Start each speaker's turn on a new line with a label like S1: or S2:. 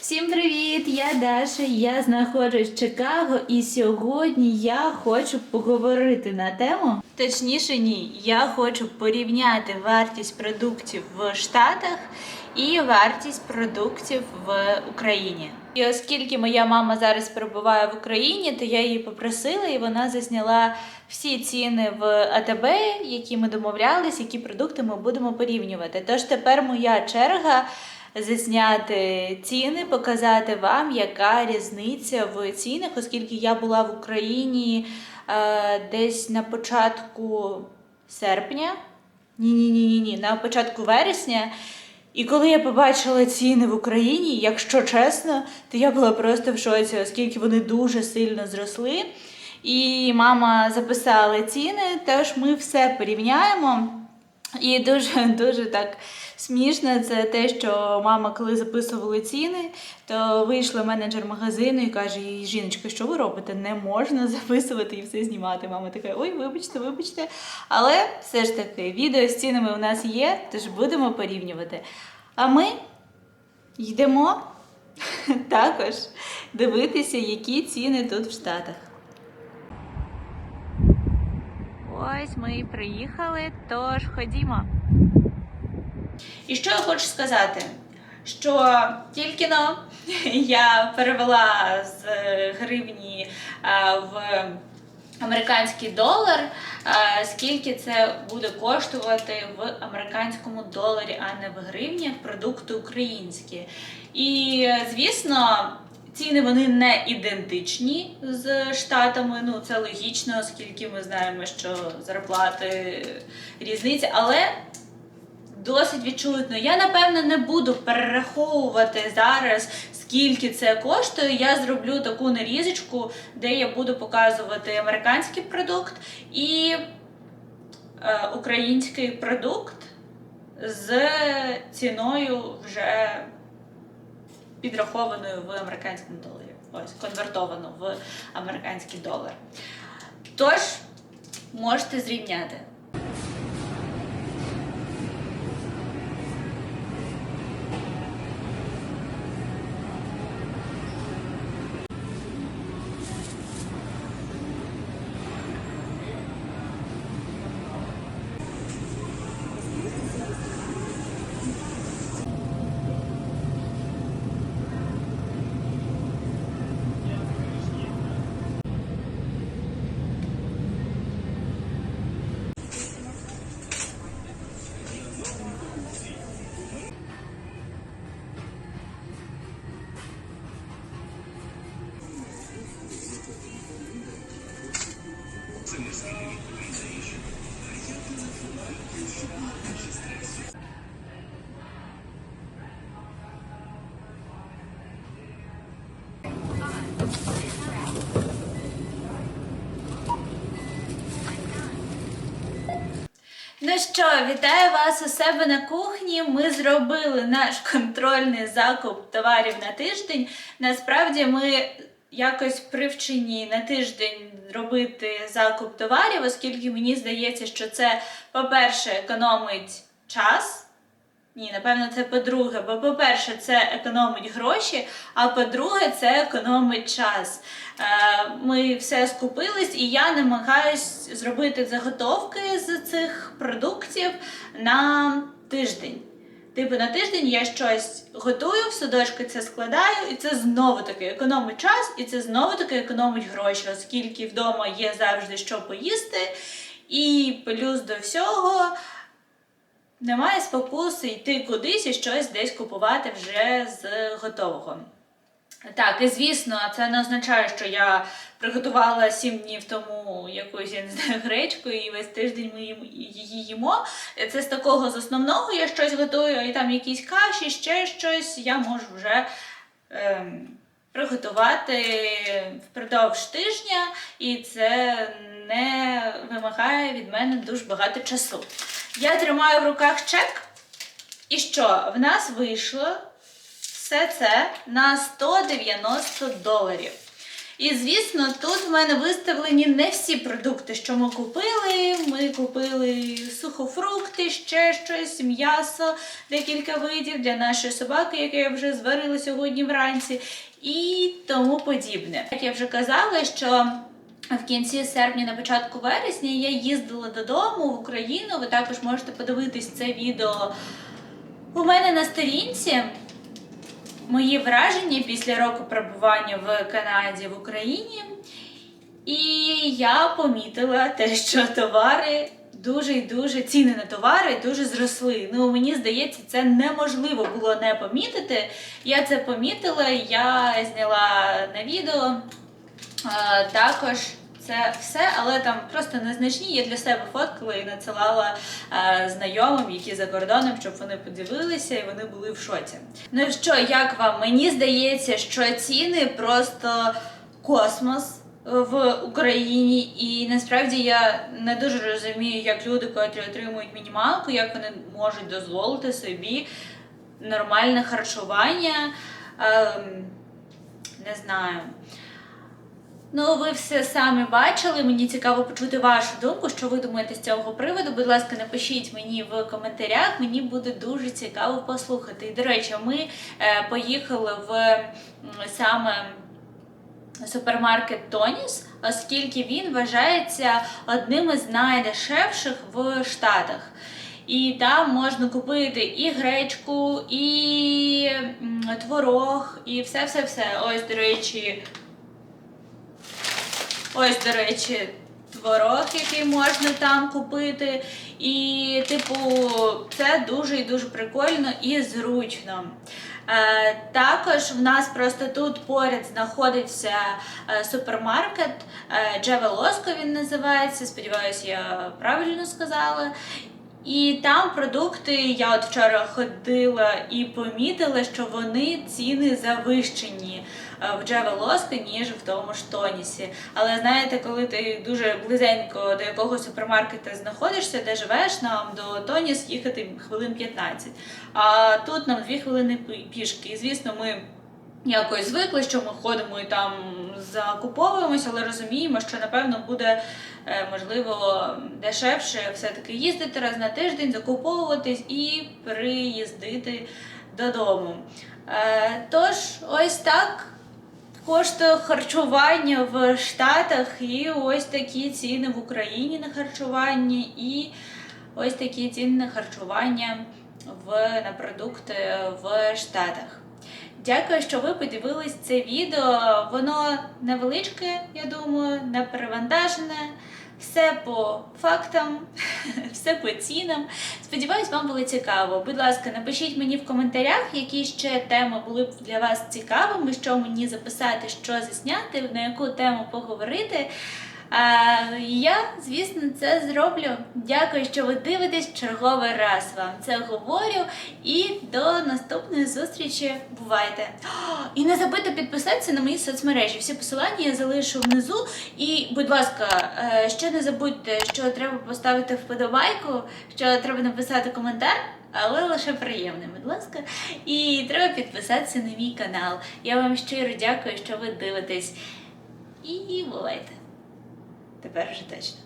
S1: Всім привіт! Я Даша. Я знаходжусь в Чикаго, і сьогодні я хочу поговорити на тему. Точніше, ні, я хочу порівняти вартість продуктів в Штатах і вартість продуктів в Україні. І оскільки моя мама зараз перебуває в Україні, то я її попросила, і вона засняла всі ціни в АТБ, які ми домовлялись, які продукти ми будемо порівнювати. Тож тепер моя черга засняти ціни, показати вам, яка різниця в цінах, оскільки я була в Україні е, десь на початку серпня. Ні, ні, ні, ні, ні, на початку вересня. І коли я побачила ціни в Україні, якщо чесно, то я була просто в шоці, оскільки вони дуже сильно зросли. І мама записала ціни, тож ми все порівняємо. І дуже дуже так смішно це те, що мама, коли записували ціни, то вийшла менеджер магазину і каже: їй, жіночка, що ви робите? Не можна записувати і все знімати. Мама така, ой, вибачте, вибачте. Але все ж таки, відео з цінами у нас є, тож будемо порівнювати. А ми йдемо також дивитися, які ціни тут в Штатах. Ось ми і приїхали, тож ходімо. І що я хочу сказати? Що тільки но я перевела з гривні в американський долар, скільки це буде коштувати в американському доларі, а не в гривнях продукти українські. І звісно. Ціни вони не ідентичні з штатами. Ну це логічно, оскільки ми знаємо, що зарплати різниця, але досить відчутно. Я напевно не буду перераховувати зараз, скільки це коштує. Я зроблю таку нарізочку, де я буду показувати американський продукт і е, український продукт з ціною вже підрахованою в американському доларі. Ось конвертовано в американський долар. Тож, можете зрівняти. Ну що, вітаю вас у себе на кухні. Ми зробили наш контрольний закуп товарів на тиждень. Насправді ми якось привчені на тиждень робити закуп товарів, оскільки мені здається, що це, по-перше, економить час. Ні, напевно, це по-друге. Бо, по-перше, це економить гроші, а по-друге, це економить час. Е, Ми все скупились, і я намагаюсь зробити заготовки з цих продуктів на тиждень. Типу на тиждень я щось готую, в садочки це складаю, і це знову таки економить час, і це знову таки економить гроші, оскільки вдома є завжди що поїсти. І плюс до всього немає спокуси йти кудись і щось десь купувати вже з готового. Так, і звісно, це не означає, що я приготувала сім днів тому якусь я не знаю, гречку, і весь тиждень ми її їмо. Це з такого з основного я щось готую, і там якісь каші, ще щось я можу вже ем, приготувати впродовж тижня, і це не вимагає від мене дуже багато часу. Я тримаю в руках чек. І що? В нас вийшло все це на 190 доларів. І звісно, тут в мене виставлені не всі продукти, що ми купили. Ми купили сухофрукти, ще щось, м'ясо, декілька видів для нашої собаки, яке я вже зварила сьогодні вранці, і тому подібне. Як я вже казала, що. В кінці серпня, на початку вересня, я їздила додому в Україну. Ви також можете подивитись це відео у мене на сторінці. Мої враження після року перебування в Канаді в Україні. І я помітила те, що товари дуже і дуже ціни на товари дуже зросли. Ну мені здається, це неможливо було не помітити. Я це помітила, я зняла на відео. Також це все, але там просто незначні. Я для себе фоткала і надсилала е, знайомим, які за кордоном, щоб вони подивилися і вони були в шоці. Ну що, як вам? Мені здається, що ціни просто космос. В Україні, і насправді я не дуже розумію, як люди, котрі отримують мінімалку, як вони можуть дозволити собі нормальне харчування. Ем, не знаю. Ну, ви все самі бачили. Мені цікаво почути вашу думку, що ви думаєте з цього приводу. Будь ласка, напишіть мені в коментарях. Мені буде дуже цікаво послухати. І до речі, ми е, поїхали в саме супермаркет Тоніс, оскільки він вважається одним із найдешевших в Штатах. І там можна купити і гречку, і творог, і все-все-все. Ось, до речі, Ось, до речі, творог, який можна там купити. І, типу, це дуже і дуже прикольно і зручно. Е, також в нас просто тут поряд знаходиться е, супермаркет Джевелоско, Джавелоско він називається. Сподіваюся, я правильно сказала. І там продукти, я от вчора ходила і помітила, що вони ціни завищені е, в Джавелоско, ніж в тому ж Тонісі. Але знаєте, коли ти дуже близенько до якогось супермаркета знаходишся, де живеш, нам до Тоніс їхати хвилин 15. А тут нам 2 хвилини пішки. І звісно, ми. Якось звикли, що ми ходимо і там закуповуємося, але розуміємо, що напевно буде е, можливо дешевше все-таки їздити раз на тиждень, закуповуватись і приїздити додому. Е, Тож, ось так коштує харчування в Штатах, і ось такі ціни в Україні на харчування, і ось такі ціни на харчування в, на продукти в Штатах. Дякую, що ви подивились це відео. Воно невеличке, я думаю, не перевантажене. Все по фактам, все по цінам. Сподіваюсь, вам було цікаво. Будь ласка, напишіть мені в коментарях, які ще теми були б для вас цікавими, що мені записати, що засняти, на яку тему поговорити. Я, звісно, це зроблю. Дякую, що ви дивитесь черговий раз вам це говорю. І до наступної зустрічі. Бувайте! І не забудьте підписатися на мої соцмережі. Всі посилання я залишу внизу. І, будь ласка, е, ще не забудьте, що треба поставити вподобайку, що треба написати коментар. Але лише приємне, будь ласка. І треба підписатися на мій канал. Я вам щиро дякую, що ви дивитесь. І бувайте. Тепер вже точно.